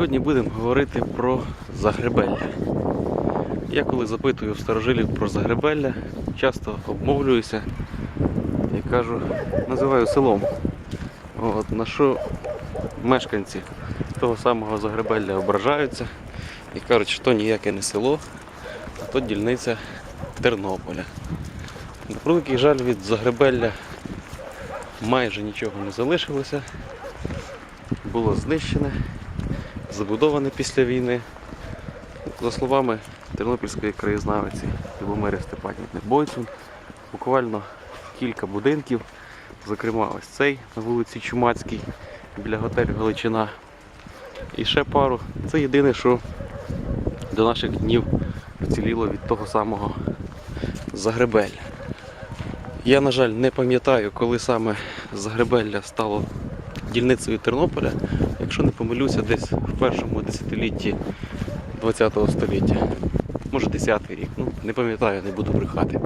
Сьогодні будемо говорити про Загребелля. Я коли запитую старожилів про Загребелля, часто обмовлююся і кажу, називаю селом. От, на що мешканці того самого Загребелля ображаються і кажуть, що то ніяке не село, а то дільниця Тернополя. На превеликий жаль від Загребелля майже нічого не залишилося. Було знищене, забудоване після війни. За словами тернопільської краєзнавиці Любомири Степанівни Бойцун, буквально кілька будинків, зокрема ось цей на вулиці Чумацькій біля готелю Галичина. І ще пару. Це єдине, що до наших днів вціліло від того самого Загребелля. Я, на жаль, не пам'ятаю, коли саме Загребелля стало дільницею Тернополя, якщо не помилюся, десь в першому десятилітті ХХ століття. Може 10-й рік, ну не пам'ятаю, не буду брехати.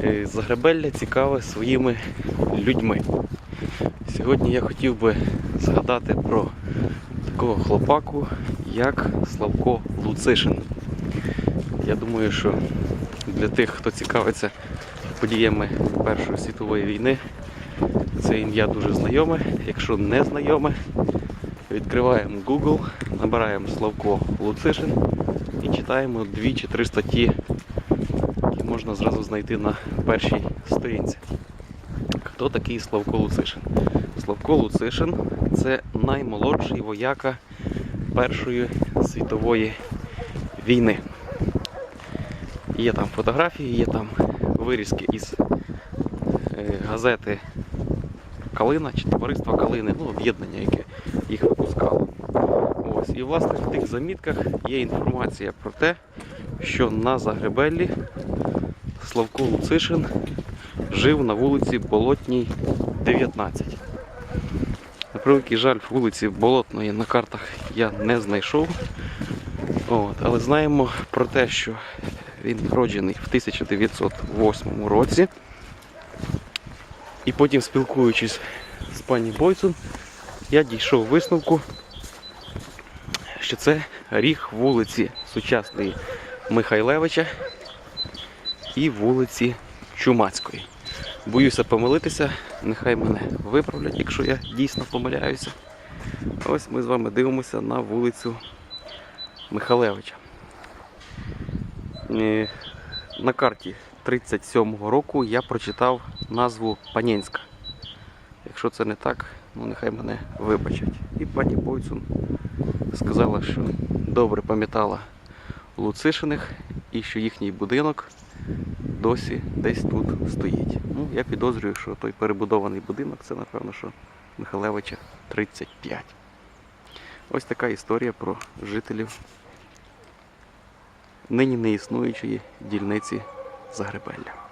Е, Загребелля цікаве своїми людьми. Сьогодні я хотів би згадати про такого хлопаку, як Славко Луцишин. Я думаю, що для тих, хто цікавиться подіями Першої світової війни, це ім'я дуже знайоме. Якщо не знайоме, відкриваємо Google, набираємо Славко Луцишин і читаємо дві чи три статті, які можна зразу знайти на першій сторінці. Хто такий Славко Луцишин? Славко Луцишин це наймолодший вояка Першої світової війни. Є там фотографії, є там вирізки із е, газети Калина чи товариства Калини, ну, об'єднання, яке їх випускало. Ось. І власне в тих замітках є інформація про те, що на Загребеллі Славко Луцишин жив на вулиці Болотній 19. На превеликий жаль, вулиці Болотної на картах я не знайшов. От, але знаємо про те, що він народжений в 1908 році. І потім, спілкуючись з пані Бойцун, я дійшов висновку, що це ріг вулиці сучасної Михайлевича і вулиці Чумацької. Боюся помилитися, нехай мене виправлять, якщо я дійсно помиляюся. Ось ми з вами дивимося на вулицю Михалевича. На карті 37-го року я прочитав назву Панєнська. Якщо це не так, ну нехай мене вибачать. І пані Бойцун сказала, що добре пам'ятала Луцишиних і що їхній будинок досі десь тут стоїть. Ну, я підозрюю, що той перебудований будинок це, напевно, що Михалевича 35. Ось така історія про жителів нині не існуючої дільниці Загребелля.